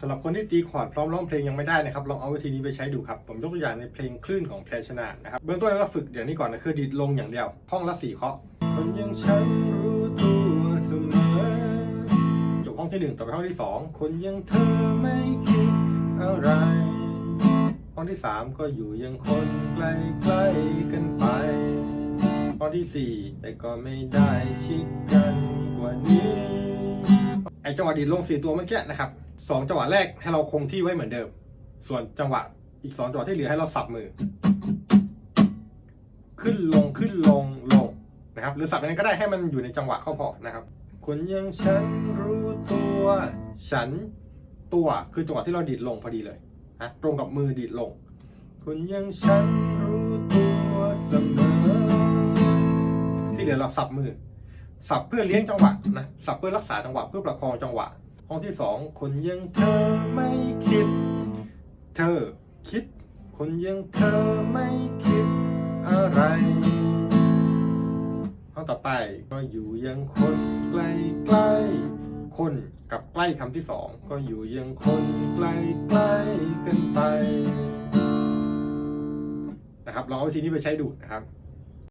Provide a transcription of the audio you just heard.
สำหรับคนที่ตีคอร์ดพร้อมร้องเพลงยังไม่ได้นะครับลองเอาวิธีนี้ไปใช้ดูครับ ผมยกตัวอย่างในเพลงคลื่นของเพลชนานะครับเบื้องต้นเราฝึกอย่างนี้ก่อนนะคือดีดลงอย่างเดียวห้องละสี่เคาะคนยังฉันรู้ตัวเสมอจบห้องที่หนึ่งต่อไปห้องที่สองคนยังเธอไม่คิดอะไรห้องที่สามก็อยู่ยังคนใกล้ๆกันไปห้องที่สี่แต่ก็ไม่ได้ชิดกัน จังหวะดีดลงสี่ตัวเมื่อกี้นะครับสองจังหวะแรกให้เราคงที่ไว้เหมือนเดิม ส่วนจังหวะอีกสองจังหวะที่เหลือให้เราสับมือ ขึ้นลงขึ้นลงลงนะครับ หรือสับอะไรก็ได้ให้มันอยู่ในจังหวะเข้าพอนะครับคนยังฉันรู้ตัว ฉันตัวคือจังหวะที่เราดีดลงพอดีเลยนะตรงกับมือดีดลงคนยังฉันรู้ตัวเสมอที่เหลือเราสับมือ สับเพื่อเลี้ยงจังหวะนะสับเพื่อรักษาจังหวะเพื่อประคองจังหวะ ห้องที่สองคนยังเธอไม่คิด เธอคิด คนยังเธอไม่คิดอะไร ห้องต่อไปก็อยู่ยังคนใกล้ใกล้ๆคนกับใกล้คำที่สองก็อยู่ยังคนใกล้ใกล้ๆกันไปนะครับลองเอาวิธีนี้ไปใช้ดูนะครับ